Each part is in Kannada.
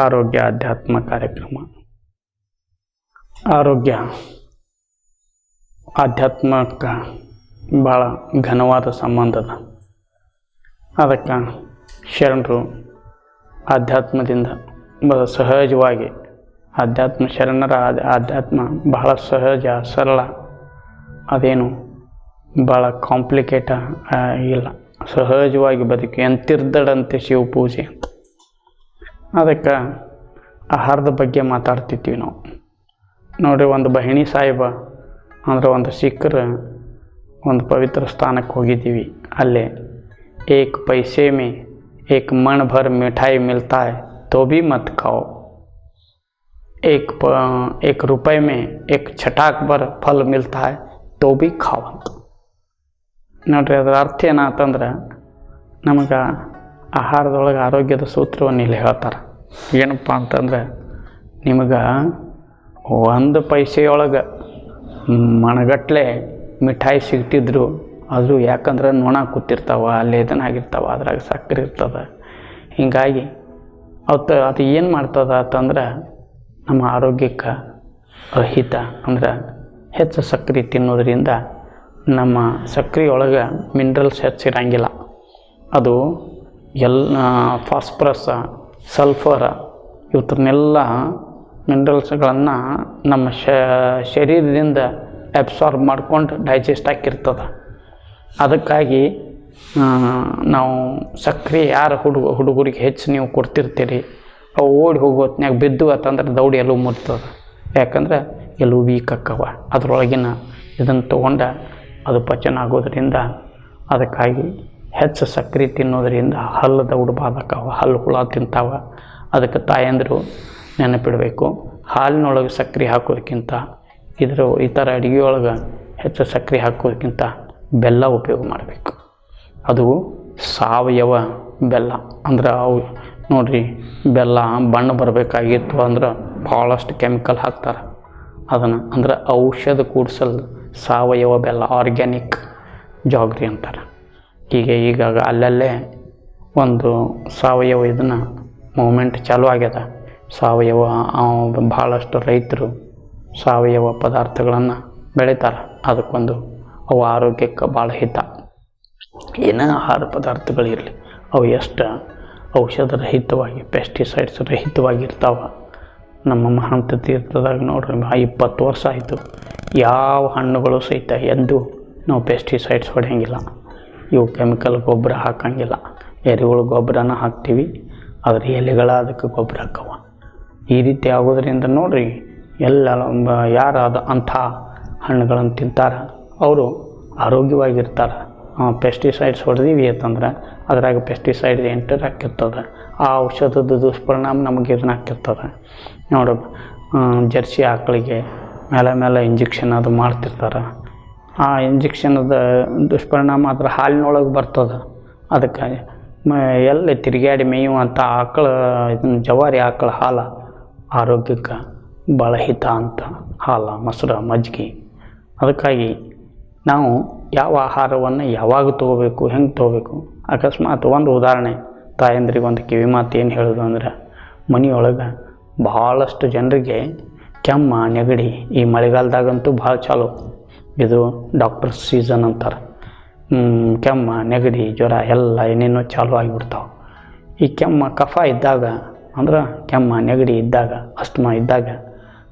ಆರೋಗ್ಯ ಅಧ್ಯಾತ್ಮ ಕಾರ್ಯಕ್ರಮ. ಆರೋಗ್ಯ ಆಧ್ಯಾತ್ಮಕ್ಕೆ ಭಾಳ ಘನವಾದ ಸಂಬಂಧ ಅದ. ಅದಕ್ಕೆ ಶರಣರು ಆಧ್ಯಾತ್ಮದಿಂದ ಬಹಳ ಸಹಜವಾಗಿ ಆಧ್ಯಾತ್ಮ ಶರಣರ ಆಧ್ಯಾತ್ಮ ಬಹಳ ಸಹಜ, ಸರಳ, ಅದೇನು ಭಾಳ ಕಾಂಪ್ಲಿಕೇಟ ಇಲ್ಲ. ಸಹಜವಾಗಿ ಬದುಕಿ ಎಂತಿರ್ದಡಂತೆ ಶಿವ ಪೂಜೆ ಅಂತ. ಅದಕ್ಕೆ ಆಹಾರದ ಬಗ್ಗೆ ಮಾತಾಡ್ತಿದ್ವಿ ನಾವು ನೋಡ್ರಿ ಒಂದು ಬಹಿಣಿ ಸಾಹಿಬ ಅಂದ್ರೆ ಒಂದು ಸಿಖ್ರ ಒಂದು ಪವಿತ್ರ ಸ್ಥಾನಕ್ಕೆ ಹೋಗಿದ್ದೀವಿ ಅಲ್ಲೇ ಏಕ್ ಪೈಸೆ ಮೇ ಏಕ್ ಮಣ್ ಭರ್ ಮಿಠಾಯಿ ಮಿಲ್ತಾ है तो भी मत खाओ एक प एक रुपए में एक छटाक भर फल मिलता है तो भी खाओ ಅಂತ ನೋಡ್ರಿ ಅದರ ಅರ್ಥ ಏನಾತಂದ್ರೆ ನಮಗೆ ಆಹಾರದೊಳಗೆ ಆರೋಗ್ಯದ ಸೂತ್ರವನ್ನು ಇಲ್ಲಿ ಹೇಳ್ತಾರೆ. ಏನಪ್ಪ ಅಂತಂದ್ರೆ, ನಿಮಗೆ ಒಂದು ಪೈಸೆಯೊಳಗೆ ಮಣಗಟ್ಲೆ ಮಿಠಾಯಿ ಸಿಗ್ತಿದ್ರು ಅದು ಯಾಕಂದ್ರೆ ನೊಣ ಕೂತಿರ್ತಾವ ಇದನ್ನಾಗಿರ್ತಾವೆ ಅದ್ರಾಗ ಸಕ್ಕರೆ ಇರ್ತದೆ. ಹೀಗಾಗಿ ಅದು ಏನು ಮಾಡ್ತದೆ ಅಂತಂದ್ರೆ, ನಮ್ಮ ಆರೋಗ್ಯಕ್ಕೆ ಅಹಿತ ಅಂದ್ರೆ ಹೆಚ್ಚು ಸಕ್ಕರೆ ತಿನ್ನೋದ್ರಿಂದ ನಮ್ಮ ಸಕ್ಕರೆ ಒಳಗೆ ಮಿನರಲ್ಸ್ ಹೆಚ್ಚಿರಂಗಿಲ್ಲ. ಅದು ಎಲ್ಲ ಫಾಸ್ಫರಸ್, ಸಲ್ಫರ ಇವತ್ತನ್ನೆಲ್ಲ ಮಿನರಲ್ಸ್ಗಳನ್ನು ನಮ್ಮ ಶರೀರದಿಂದ ಅಬ್ಸಾರ್ಬ್ ಮಾಡ್ಕೊಂಡು ಡೈಜೆಸ್ಟ್ ಆಗಿರ್ತದೆ ಅದಕ್ಕಾಗಿ ನಾವು ಸಕ್ಕರೆ ಯಾರು ಹುಡುಗ, ಹುಡುಗರಿಗೆ ಹೆಚ್ಚು ನೀವು ಕೊಡ್ತಿರ್ತೀರಿ, ಅವು ಓಡಿ ಹೋಗೋತ್ನಾಗ ಬಿದ್ದು ಅಂತಂದ್ರೆ ದೌಡಿ ಎಲ್ಲೂ ಮುರ್ತದೆ. ಯಾಕಂದ್ರೆ ಎಲ್ಲೂ ವೀಕ್ ಅಕ್ಕವ. ಅದರೊಳಗಿನ ಇದನ್ನು ತೊಗೊಂಡ ಅದು ಪಚನ ಆಗೋದರಿಂದ ಅದಕ್ಕಾಗಿ ಹೆಚ್ಚು ಸಕ್ಕರೆ ತಿನ್ನೋದ್ರಿಂದ ಹಲ್ಲದ ದೌಡ್ಬಾರ್ದಕ್ಕಾವ ಹಲ್ಲು ಹುಳ ತಿಂತಾವ. ಅದಕ್ಕೆ ತಾಯಂದರು ನೆನಪಿಡಬೇಕು. ಹಾಲಿನೊಳಗೆ ಸಕ್ಕರೆ ಹಾಕೋದಕ್ಕಿಂತ ಇದ್ರ ಈ ಥರ ಅಡುಗೆಯೊಳಗೆ ಹೆಚ್ಚು ಸಕ್ಕರೆ ಹಾಕೋದಕ್ಕಿಂತ ಬೆಲ್ಲ ಉಪಯೋಗ ಮಾಡಬೇಕು. ಅದು ಸಾವಯವ ಬೆಲ್ಲ. ಅಂದ್ರೆ ಅವು ನೋಡಿರಿ, ಬೆಲ್ಲ ಬಣ್ಣ ಬರಬೇಕಾಗಿತ್ತು ಅಂದ್ರೆ ಭಾಳಷ್ಟು ಕೆಮಿಕಲ್ ಹಾಕ್ತಾರೆ. ಅದನ್ನು ಅಂದ್ರೆ ಔಷಧ ಕೂಡಿಸಲ್ ಸಾವಯವ ಬೆಲ್ಲ, ಆರ್ಗ್ಯಾನಿಕ್ ಜಾಗ್ರಿ ಅಂತಾರೆ. ಹೀಗೆ ಈಗಾಗ ಅಲ್ಲಲ್ಲೇ ಒಂದು ಸಾವಯವ ಇದನ್ನು ಮೂಮೆಂಟ್ ಚಾಲು ಆಗ್ಯದ. ಸಾವಯವ ಭಾಳಷ್ಟು ರೈತರು ಸಾವಯವ ಪದಾರ್ಥಗಳನ್ನು ಬೆಳೀತಾರೆ. ಅದಕ್ಕೊಂದು ಅವು ಆರೋಗ್ಯಕ್ಕೆ ಭಾಳ ಹಿತ. ಏನೇ ಆಹಾರ ಪದಾರ್ಥಗಳಿರಲಿ ಅವು ಎಷ್ಟು ಔಷಧ ರಹಿತವಾಗಿ ಪೆಸ್ಟಿಸೈಡ್ಸ್ ರಹಿತವಾಗಿರ್ತಾವೆ. ನಮ್ಮ ಮಹಾಂತ ತೀರ್ಥದಾಗ ನೋಡ್ರಿ ಇಪ್ಪತ್ತು ವರ್ಷ ಆಯಿತು. ಯಾವ ಹಣ್ಣುಗಳು ಸಹಿತ ಎಂದು ನಾವು ಪೆಸ್ಟಿಸೈಡ್ಸ್ ಹೊಡೆಯಂಗಿಲ್ಲ. ಇವು ಕೆಮಿಕಲ್ ಗೊಬ್ಬರ ಹಾಕಂಗಿಲ್ಲ. ಎರೆಹುಳು ಗೊಬ್ಬರನ ಹಾಕ್ತೀವಿ. ಅದ್ರ ಎಲೆಗಳ ಅದಕ್ಕೆ ಗೊಬ್ಬರ ಹಾಕವ. ಈ ರೀತಿ ಆಗೋದ್ರಿಂದ ನೋಡಿರಿ ಎಲ್ಲ ಯಾರಾದ ಅಂಥ ಹಣ್ಣುಗಳನ್ನು ತಿಂತಾರೆ, ಅವರು ಆರೋಗ್ಯವಾಗಿರ್ತಾರೆ. ಪೆಸ್ಟಿಸೈಡ್ಸ್ ಹೊಡೆದೀವಿ ಅಂತಂದ್ರೆ, ಅದ್ರಾಗ ಪೆಸ್ಟಿಸೈಡ್ ಎಂಟರ್ ಹಾಕಿರ್ತದೆ. ಆ ಔಷಧದ ದುಷ್ಪರಿಣಾಮ ನಮಗೆ ಇದನ್ನ ಹಾಕಿರ್ತದೆ. ನೋಡು ಜರ್ಸಿ ಆಕಳಿಗೆ, ಮೇಲೆ ಮೇಲೆ ಇಂಜೆಕ್ಷನ್ ಅದು ಮಾಡ್ತಿರ್ತಾರೆ. ಆ ಇಂಜೆಕ್ಷನದ ದುಷ್ಪರಿಣಾಮ ಅದ್ರ ಹಾಲಿನೊಳಗೆ ಬರ್ತದೆ. ಅದಕ್ಕೆ ಮ ಎಲ್ಲಿ ತಿರುಗಾಡಿ ಮೇಯುವಂಥ ಆಕಳ, ಇದನ್ನು ಜವಾರಿ ಆಕಳ ಹಾಲ ಆರೋಗ್ಯಕ್ಕೆ ಭಾಳ ಹಿತ ಅಂತ ಹಾಲ, ಮೊಸರು ಮಜ್ಜಿಗೆ ಅದಕ್ಕಾಗಿ ನಾವು ಯಾವ ಆಹಾರವನ್ನು ಯಾವಾಗ ತೊಗೋಬೇಕು, ಹೆಂಗೆ ತೊಗೋಬೇಕು? ಅಕಸ್ಮಾತ್ ಒಂದು ಉದಾಹರಣೆ. ತಾಯಂದ್ರಿಗೆ ಒಂದು ಕಿವಿ ಮಾತು ಏನು ಹೇಳೋದು ಅಂದ್ರೆ, ಮನೆಯೊಳಗೆ ಭಾಳಷ್ಟು ಜನರಿಗೆ ಕೆಮ್ಮ, ನೆಗಡಿ ಈ ಮಳೆಗಾಲದಾಗಂತೂ ಭಾಳ ಚಾಲು. ಇದು ಡಾಕ್ಟರ್ ಸೀಸನ್ ಅಂತಾರೆ. ಕೆಮ್ಮ, ನೆಗಡಿ, ಜ್ವರ ಎಲ್ಲ ಏನೇನೋ ಚಾಲು ಆಗಿಬಿಡ್ತಾವೆ. ಈ ಕೆಮ್ಮ ಕಫ ಇದ್ದಾಗ ಅಂದ್ರೆ ಕೆಮ್ಮ, ನೆಗಡಿ ಇದ್ದಾಗ, ಅಸ್ತಮ ಇದ್ದಾಗ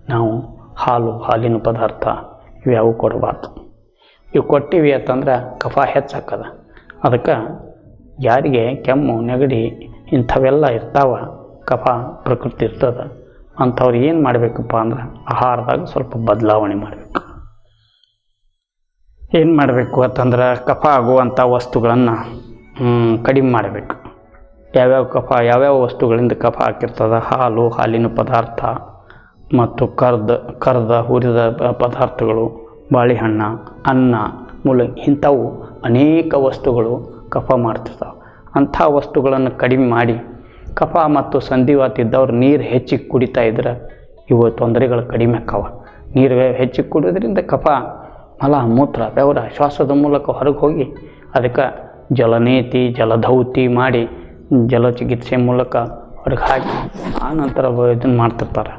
ನಾವು ಹಾಲು, ಹಾಲಿನ ಪದಾರ್ಥ ಇವ್ಯಾವು ಕೊಡಬಾರ್ದು. ಇವು ಕೊಟ್ಟಿವಿ ಅಂತಂದ್ರೆ ಕಫ ಹೆಚ್ಚಾಕದ ಅದಕ್ಕೆ ಯಾರಿಗೆ ಕೆಮ್ಮು, ನೆಗಡಿ ಇಂಥವೆಲ್ಲ ಇರ್ತಾವ, ಕಫ ಪ್ರಕೃತಿ ಇರ್ತದೆ, ಅಂಥವ್ರು ಏನು ಮಾಡಬೇಕಪ್ಪ ಅಂದ್ರೆ ಆಹಾರದಾಗ ಸ್ವಲ್ಪ ಬದಲಾವಣೆ ಮಾಡಬೇಕು. ಏನು ಮಾಡಬೇಕು ಅಂತಂದ್ರೆ ಕಫ ಆಗುವಂಥ ವಸ್ತುಗಳನ್ನು ಕಡಿಮೆ ಮಾಡಬೇಕು. ಯಾವ್ಯಾವ ಕಫ, ಯಾವ್ಯಾವ ವಸ್ತುಗಳಿಂದ ಕಫ ಹಾಕಿರ್ತದೆ? ಹಾಲು, ಹಾಲಿನ ಪದಾರ್ಥ ಮತ್ತು ಕರ್ದ ಕರ್ದ, ಹುರಿದ ಪದಾರ್ಥಗಳು, ಬಾಳೆಹಣ್ಣು, ಅನ್ನ ಮೂಲ ಇಂಥವು ಅನೇಕ ವಸ್ತುಗಳು ಕಫ ಮಾಡ್ತಿರ್ತಾವೆ. ಅಂಥ ವಸ್ತುಗಳನ್ನು ಕಡಿಮೆ ಮಾಡಿ ಕಫ ಮತ್ತು ಸಂಧಿವಾತ ಇದ್ದವ್ರು ನೀರು ಹೆಚ್ಚಿಗೆ ಕುಡಿತಾ ಇದ್ರೆ ಇವು ತೊಂದರೆಗಳು ಕಡಿಮೆ ಆಕ್ಕವ. ನೀರು ಹೆಚ್ಚಿಗೆ ಕುಡಿಯೋದ್ರಿಂದ ಕಫ ಮಲ ಮೂತ್ರ ಬೆವರ ಶ್ವಾಸದ ಮೂಲಕ ಹೊರಗೆ ಹೋಗಿ ಅದಕ್ಕೆ ಜಲನೇತಿ, ಜಲಧೌತಿ ಮಾಡಿ ಜಲಚಿಕಿತ್ಸೆ ಮೂಲಕ ಹೊರಗೆ ಹಾಕಿ ಆ ನಂತರ ಇದನ್ನು ಮಾಡ್ತಿರ್ತಾರೆ.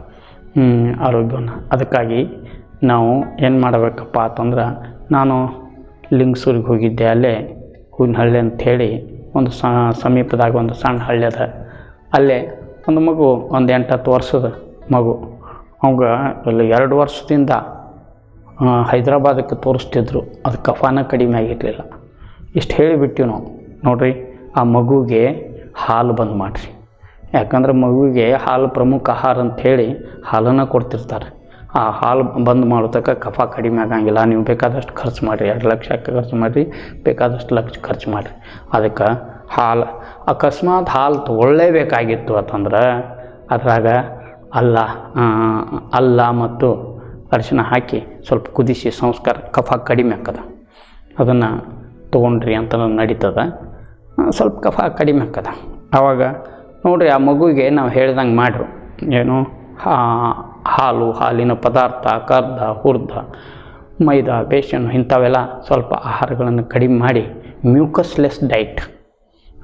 ಆರೋಗ್ಯವನ್ನು. ಅದಕ್ಕಾಗಿ ನಾವು ಏನು ಮಾಡಬೇಕಪ್ಪ ಅಂತಂದ್ರೆ ನಾನು ಲಿಂಗಸೂರಿಗೆ ಹೋಗಿದ್ದೆ. ಅಲ್ಲೇ ಹೂವಿನಹಳ್ಳಿ ಅಂಥೇಳಿ ಒಂದು ಸಮೀಪದಾಗ ಒಂದು ಸಣ್ಣ ಹಳ್ಳಿ ಅದ. ಅಲ್ಲೇ ಒಂದು ಮಗು ಒಂದು ಎಂಟತ್ತು ವರ್ಷದ ಮಗು. ಅವಾಗ ಅಲ್ಲಿ ಎರಡು ವರ್ಷದಿಂದ ಹೈದ್ರಾಬಾದಕ್ಕೆ ತೋರಿಸ್ತಿದ್ರು. ಅದು ಕಫಾನ ಕಡಿಮೆ ಆಗಿರಲಿಲ್ಲ. ಇಷ್ಟು ಹೇಳಿಬಿಟ್ಟಿವಿ ನಾವು. ನೋಡಿರಿ, ಆ ಮಗುಗೆ ಹಾಲು ಬಂದ್ ಮಾಡಿರಿ. ಯಾಕಂದ್ರೆ ಮಗುವಿಗೆ ಹಾಲು ಪ್ರಮುಖ ಆಹಾರ ಅಂಥೇಳಿ ಹಾಲನ್ನು ಕೊಡ್ತಿರ್ತಾರೆ. ಆ ಹಾಲು ಬಂದ್ ಮಾಡೋತಕ್ಕ ಕಫ ಕಡಿಮೆ ಆಗಂಗಿಲ್ಲ. ನೀವು ಬೇಕಾದಷ್ಟು ಖರ್ಚು ಮಾಡಿರಿ. ಎರಡು ಲಕ್ಷ ಖರ್ಚು ಮಾಡಿರಿ. ಬೇಕಾದಷ್ಟು ಲಕ್ಷ ಖರ್ಚು ಮಾಡಿರಿ. ಅದಕ್ಕೆ ಹಾಲು, ಅಕಸ್ಮಾತ್ ಹಾಲು ತೊಗೊಳ್ಳೇಬೇಕಾಗಿತ್ತು ಅಂತಂದ್ರೆ ಅದ್ರಾಗ ಅಲ್ಲ ಅಲ್ಲ ಮತ್ತು ಅರಿಶಿನ ಹಾಕಿ ಸ್ವಲ್ಪ ಕುದಿಸಿ ಸಂಸ್ಕಾರ ಕಫ ಕಡಿಮೆ ಹಾಕದ. ಅದನ್ನು ತೊಗೊಂಡ್ರಿ ಅಂತ ನಡೀತದೆ. ಸ್ವಲ್ಪ ಕಫ ಕಡಿಮೆ ಹಾಕದ. ಆವಾಗ ನೋಡಿರಿ ಆ ಮಗುವಿಗೆ ನಾವು ಹೇಳ್ದಂಗೆ ಮಾಡ್ರು. ಏನು? ಹಾಲು, ಹಾಲಿನ ಪದಾರ್ಥ, ಕರ್ದ, ಹುರ್ದ, ಮೈದಾ ಬೇಸನ್ ಇಂಥವೆಲ್ಲ ಸ್ವಲ್ಪ ಆಹಾರಗಳನ್ನು ಕಡಿಮೆ ಮಾಡಿ ಮ್ಯೂಕಸ್ಲೆಸ್ ಡೈಟ್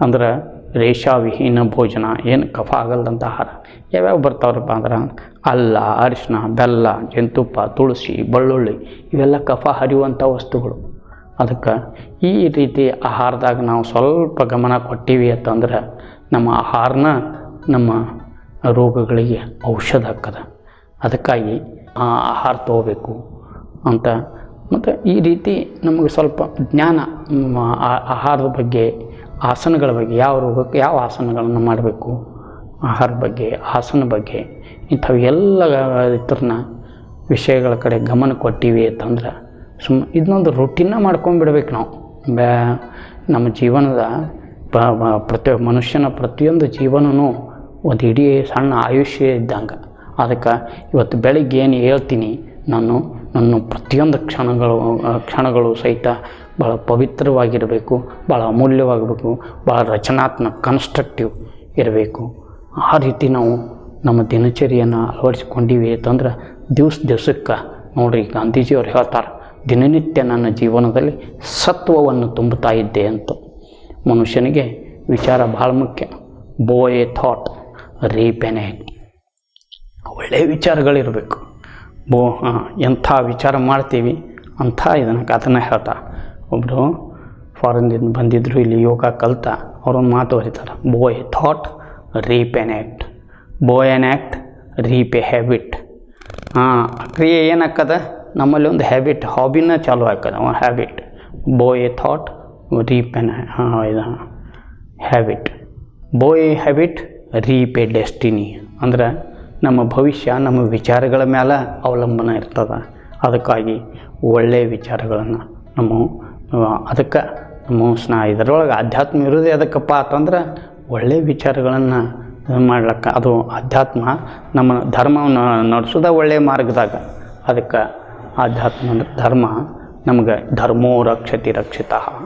ಅಂದ್ರೆ ರೇಷಾವಿಹೀನ ಭೋಜನ, ಏನು ಕಫ ಆಗಲ್ದಂಥ ಆಹಾರ, ಯಾವ್ಯಾವ ಬರ್ತಾವ್ರಪ್ಪ ಅಂದ್ರೆ ಅಲ್ಲ ಅರಿಶಿನ ಬೆಲ್ಲ ಜಂತುಪ್ಪ ತುಳಸಿ, ಬೆಳ್ಳುಳ್ಳಿ, ಇವೆಲ್ಲ ಕಫ ಹರಿಯುವಂಥ ವಸ್ತುಗಳು. ಅದಕ್ಕೆ ಈ ರೀತಿ ಆಹಾರದಾಗ ನಾವು ಸ್ವಲ್ಪ ಗಮನ ಕೊಟ್ಟೀವಿ ಅಂತಂದ್ರೆ ನಮ್ಮ ಆಹಾರನ ನಮ್ಮ ರೋಗಗಳಿಗೆ ಔಷಧ ಹಾಕದ ಅದಕ್ಕಾಗಿ ಆ ಆಹಾರ ತೊಗೋಬೇಕು ಅಂತ. ಮತ್ತು ಈ ರೀತಿ ನಮಗೆ ಸ್ವಲ್ಪ ಜ್ಞಾನ ಆಹಾರದ ಬಗ್ಗೆ ಆಸನಗಳ ಬಗ್ಗೆ, ಯಾವ ರೋಗಕ್ಕೆ ಯಾವ ಆಸನಗಳನ್ನು ಮಾಡಬೇಕು, ಆಹಾರ ಬಗ್ಗೆ, ಆಸನ ಬಗ್ಗೆ, ಇಂಥವು ಎಲ್ಲ ಇದ್ರನ್ನ ವಿಷಯಗಳ ಕಡೆ ಗಮನ ಕೊಟ್ಟಿವಿ ಅಂತಂದ್ರೆ ಸುಮ್ಮ ಇದನ್ನೊಂದು ರೊಟೀನ ಮಾಡ್ಕೊಂಡ್ಬಿಡ್ಬೇಕು ನಾವು. ಬ್ಯಾ ನಮ್ಮ ಜೀವನದ ಪ್ರತಿ ಮನುಷ್ಯನ ಪ್ರತಿಯೊಂದು ಜೀವನವೂ ಒಂದು ಇಡೀ ಸಣ್ಣ ಆಯುಷ್ಯ ಇದ್ದಂಗೆ. ಅದಕ್ಕೆ ಇವತ್ತು ಬೆಳಿಗ್ಗೆ ಏನು ಹೇಳ್ತೀನಿ, ನಾನು ನನ್ನ ಪ್ರತಿಯೊಂದು ಕ್ಷಣಗಳು ಕ್ಷಣಗಳು ಸಹಿತ ಭಾಳ ಪವಿತ್ರವಾಗಿರಬೇಕು ಭಾಳ ಅಮೂಲ್ಯವಾಗಬೇಕು ಭಾಳ ರಚನಾತ್ಮಕ ಕನ್ಸ್ಟ್ರಕ್ಟಿವ್ ಇರಬೇಕು. ಆ ರೀತಿ ನಾವು ನಮ್ಮ ದಿನಚರಿಯನ್ನು ಅಳವಡಿಸ್ಕೊಂಡೀವಿ ಅಂತಂದ್ರೆ ದಿವ್ಸ ದಿವ್ಸಕ್ಕೆ ನೋಡಿರಿ ಗಾಂಧೀಜಿಯವ್ರು ಹೇಳ್ತಾರೆ, ದಿನನಿತ್ಯ ನನ್ನ ಜೀವನದಲ್ಲಿ ಸತ್ವವನ್ನು ತುಂಬುತ್ತಾ ಇದ್ದೆ ಅಂತ. ಮನುಷ್ಯನಿಗೆ ವಿಚಾರ ಭಾಳ ಮುಖ್ಯ. ಬೋ ಎ ಥಾಟ್ ರೀಪೆನೆ ಒಳ್ಳೆಯ ವಿಚಾರಗಳಿರಬೇಕು. ಬೋ ಎಂಥ ವಿಚಾರ ಮಾಡ್ತೀವಿ ಅಂಥ ಇದನ್ನು ಕಥನ ಹೇಳ್ತಾ. ಒಬ್ಬರು ಫಾರಿನ್ದಿಂದ ಬಂದಿದ್ದರು ಇಲ್ಲಿ ಯೋಗ ಕಲ್ತ. ಅವ್ರೊಂದು ಮಾತು ಬರೀತಾರೆ a thought reap an act sow an act reap habit ಹಾಂ ಕ್ರಿಯೆ ಏನಾಕ್ಕದ ನಮ್ಮಲ್ಲಿ ಒಂದು ಹ್ಯಾಬಿಟ್ ಹಾಬಿನ ಚಾಲು ಆಕ್ಕದ ಒಂದು ಹ್ಯಾಬಿಟ್ ಬೋ ಎ ಥಾಟ್ ರೀಪ್ ಎನ್ ಹಾಂ ಇದು ಹ್ಯಾಬಿಟ್ ಬೋ ಎ ಹ್ಯಾಬಿಟ್ ರೀಪ್ ಡೆಸ್ಟಿನಿ ಅಂದ್ರೆ ನಮ್ಮ ಭವಿಷ್ಯ, ನಮ್ಮ ವಿಚಾರಗಳ ಮೇಲೆ ಅವಲಂಬನೆ ಇರ್ತದೆ. ಅದಕ್ಕಾಗಿ ಒಳ್ಳೆಯ ವಿಚಾರಗಳನ್ನು ನಮ್ಮ, ಅದಕ್ಕೆ ನಮ್ಮ ಸ್ನಾ ಇದರೊಳಗೆ ಆಧ್ಯಾತ್ಮ ಇರೋದೇ ಅದಕ್ಕಪ್ಪ ಅಂತಂದ್ರೆ ಒಳ್ಳೆಯ ವಿಚಾರಗಳನ್ನು ಮಾಡ್ಲಿಕ್ಕೆ. ಅದು ಆಧ್ಯಾತ್ಮ ನಮ್ಮ ಧರ್ಮವನ್ನು ನಡೆಸೋದೇ ಒಳ್ಳೆಯ ಮಾರ್ಗದಾಗ. ಅದಕ್ಕೆ ಆಧ್ಯಾತ್ಮ ಧರ್ಮ, ನಮ್ಗೆ ಧರ್ಮೋ ರಕ್ಷತಿ ರಕ್ಷಿತಃ.